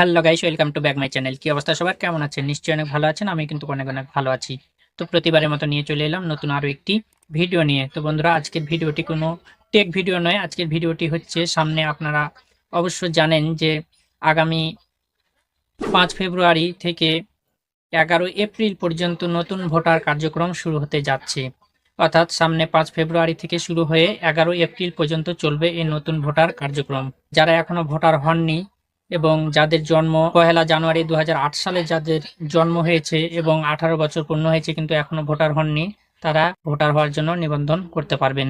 Hello guys welcome to back my channel কি অবস্থা সবার? কেমন আছেন? নিশ্চয়ই অনেক ভালো আছেন, আমি কিন্তু অনেক অনেক ভালো আছি। তো প্রতিবারের মতো নিয়ে চলে এলাম নতুন আরও একটি ভিডিও নিয়ে। তো বন্ধুরা, আজকের ভিডিওটি কোনো টেক ভিডিও নয়। আজকের ভিডিওটি হচ্ছে সামনে আপনারা অবশ্য জানেন যে আগামী পাঁচ ফেব্রুয়ারি থেকে এগারো এপ্রিল পর্যন্ত নতুন ভোটার কার্যক্রম শুরু হতে যাচ্ছে। অর্থাৎ সামনে পাঁচ ফেব্রুয়ারি থেকে শুরু হয়ে এগারো এপ্রিল পর্যন্ত চলবে এই নতুন ভোটার কার্যক্রম। যারা এখনও ভোটার হননি এবং যাদের জন্ম পহেলা জানুয়ারি দু হাজার আট সালে যাদের জন্ম হয়েছে এবং আঠারো বছর পূর্ণ হয়েছে কিন্তু এখনও ভোটার হননি, তারা ভোটার হওয়ার জন্য নিবন্ধন করতে পারবেন।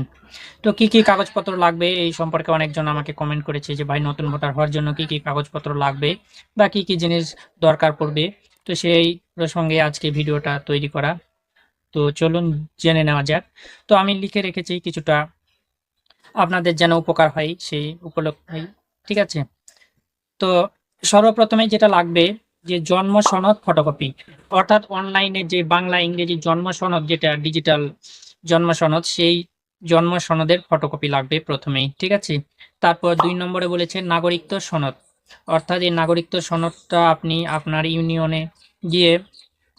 তো কি কি কাগজপত্র লাগবে এই সম্পর্কে অনেকজন আমাকে কমেন্ট করেছে যে, ভাই, নতুন ভোটার হওয়ার জন্য কি কি কাগজপত্র লাগবে বা কি কি জিনিস দরকার পড়বে? তো সেই প্রসঙ্গে আজকে ভিডিওটা তৈরি করা। তো চলুন জেনে নেওয়া যাক। তো আমি লিখে রেখেছি কিছুটা, আপনাদের যেন উপকার হয় সেই উপলক্ষেই, ঠিক আছে? তো সর্বপ্রথমে যেটা লাগবে যে জন্ম সনদ ফটোকপি অর্থাৎ অনলাইনে যে বাংলা, ইংরেজি জন্ম সনদ যেটা ডিজিটাল জন্ম সনদ, সেই জন্ম সনদের ফটোকপি লাগবে প্রথমেই, ঠিক আছে? তারপর দুই নম্বরে বলেছে নাগরিকত্ব সনদ, অর্থাৎ এই নাগরিকত্ব সনদটা আপনি আপনার ইউনিয়নে গিয়ে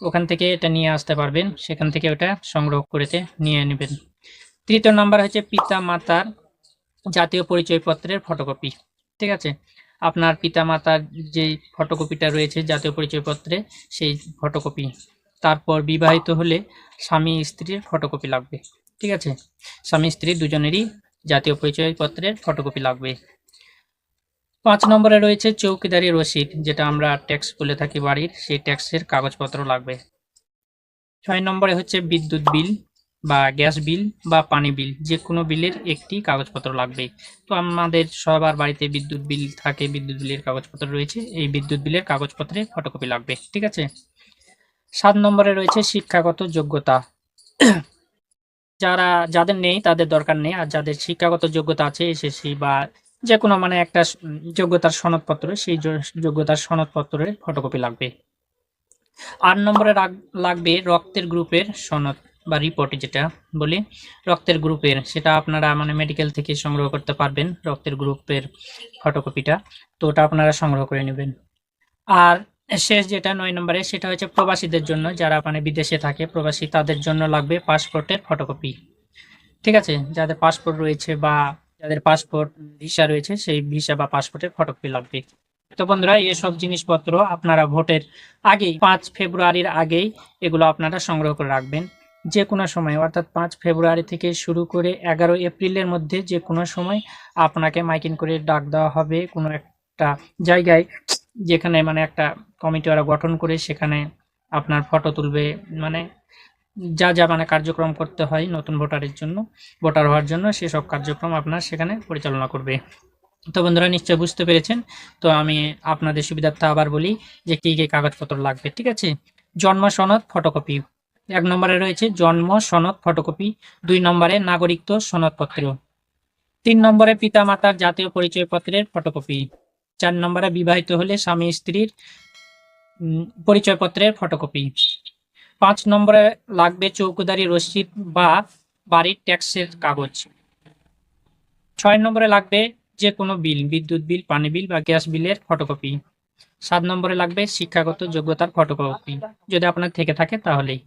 ওখান থেকে এটা নিয়ে আসতে পারবেন, সেখান থেকে ওটা সংগ্রহ করেতে নিয়ে নেবেন। তৃতীয় নাম্বার হচ্ছে পিতা মাতার জাতীয় পরিচয়পত্রের ফটোকপি ঠিক আছে? আপনার পিতামাতার যে ফটোকপিটা রয়েছে জাতীয় পরিচয়পত্রে, সেই ফটোকপি তারপর বিবাহিত হলে স্বামী স্ত্রীর ফটোকপি লাগবে, ঠিক আছে? স্বামী স্ত্রী দুজনেরই জাতীয় পরিচয়পত্রের ফটোকপি লাগবে। পাঁচ নম্বরে রয়েছে চৌকিদারি রসিদ, যেটা আমরা ট্যাক্স বলে থাকি বাড়ির, সেই ট্যাক্সের কাগজপত্র লাগবে। ছয় নম্বরে হচ্ছে বিদ্যুৎ বিল বা গ্যাস বিল বা পানি বিল যে কোনো বিলের একটি কাগজপত্র লাগবে তো আমাদের সবার বাড়িতে বিদ্যুৎ বিল থাকে, বিদ্যুৎ বিলের কাগজপত্র রয়েছে, এই বিদ্যুৎ বিলের কাগজপত্রে ফটোকপি লাগবে, ঠিক আছে? সাত নম্বরে রয়েছে শিক্ষাগত যোগ্যতা। যারা, যাদের নেই, তাদের দরকার নেই, আর যাদের শিক্ষাগত যোগ্যতা আছে এসএসসি বা যে কোনো মানে একটা যোগ্যতার সনদপত্র, সেই যোগ্যতার সনদপত্রের ফটোকপি লাগবে। আট নম্বরে লাগবে রক্তের গ্রুপের সনদ। বা রিপোর্ট যেটা বলি, রক্তের গ্রুপের সেটা আপনারা মানে মেডিকেল থেকে সংগ্রহ করতে পারবেন, রক্তের গ্রুপের ফটোকপিটা তো ওটা আপনারা সংগ্রহ করে নেবেন। আর শেষ যেটা নয় নম্বরে, সেটা হচ্ছে প্রবাসীদের জন্য, যারা মানে বিদেশে থাকে, প্রবাসী তাদের জন্য লাগবে পাসপোর্টের ফটোকপি ঠিক আছে? যাদের পাসপোর্ট রয়েছে বা যাদের পাসপোর্ট ভিসা রয়েছে, সেই ভিসা বা পাসপোর্টের ফটোকপি লাগবে। তো বন্ধুরা এসব জিনিসপত্র আপনারা ভোটের আগেই, পাঁচ ফেব্রুয়ারির আগেই এগুলো আপনারা সংগ্রহ করে রাখবেন। যে কোনো সময়, অর্থাৎ পাঁচ ফেব্রুয়ারি থেকে শুরু করে এগারো এপ্রিলের মধ্যে যে কোনো সময় আপনাকে মাইকিং করে ডাক দেওয়া হবে কোনো একটা জায়গায়, যেখানে মানে একটা কমিটি ওরা গঠন করে সেখানে আপনার ফটো তুলবে। মানে যা যা মানে কার্যক্রম করতে হয় নতুন ভোটারের জন্য, ভোটার হওয়ার জন্য সেসব কার্যক্রম আপনার সেখানে পরিচালনা করবে। তো বন্ধুরা নিশ্চয় বুঝতে পেরেছেন। তো আমি আপনাদের সুবিধার্থে আবার বলি যে কী কী কাগজপত্র লাগবে, ঠিক আছে? জন্ম সনদ, ফটোকপি। এক নম্বরে রয়েছে জন্ম, সনদ ফটোকপি দুই নম্বরে নাগরিকত্ব, সনদপত্র। তিন নম্বরে পিতামাতার জাতীয় পরিচয়পত্রের ফটোকপি চার নম্বরে বিবাহিত হলে স্বামী স্ত্রীর পরিচয়পত্রের ফটোকপি পাঁচ নম্বরে লাগবে চৌকিদারি রসিদ বা বাড়ির ট্যাক্সের কাগজ। ছয় নম্বরে লাগবে যে কোনো বিল, বিদ্যুৎ বিল, পানি বিল বা গ্যাস বিলের ফটোকপি সাত নম্বরে লাগবে শিক্ষাগত যোগ্যতার ফটোকপি যদি আপনার থেকে থাকে তাহলেই।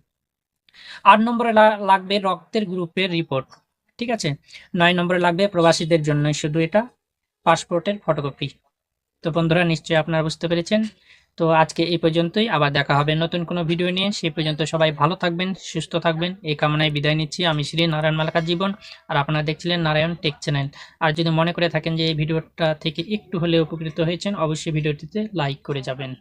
আট নম্বরে লাগবে রক্তের গ্রুপের রিপোর্ট ঠিক আছে? নয় নম্বরে লাগবে প্রবাসীদের জন্য, শুধু এটা পাসপোর্টের ফটোকপি তো বন্ধুরা, নিশ্চয়ই আপনারা বুঝতে পেরেছেন। তো আজকে এই পর্যন্তই, আবার দেখা হবে নতুন কোনো ভিডিও নিয়ে। সেই পর্যন্ত সবাই ভালো থাকবেন, সুস্থ থাকবেন। এই কামনায় বিদায় নিচ্ছি। আমি শ্রী নারায়ণ মালাকার জীবন, আর আপনারা দেখছিলেন নারায়ণ টেক চ্যানেল। আর যদি মনে করে থাকেন যে এই ভিডিওটা থেকে একটু হলেও উপকৃত হয়েছেন, অবশ্যই ভিডিওটিতে লাইক করে যাবেন।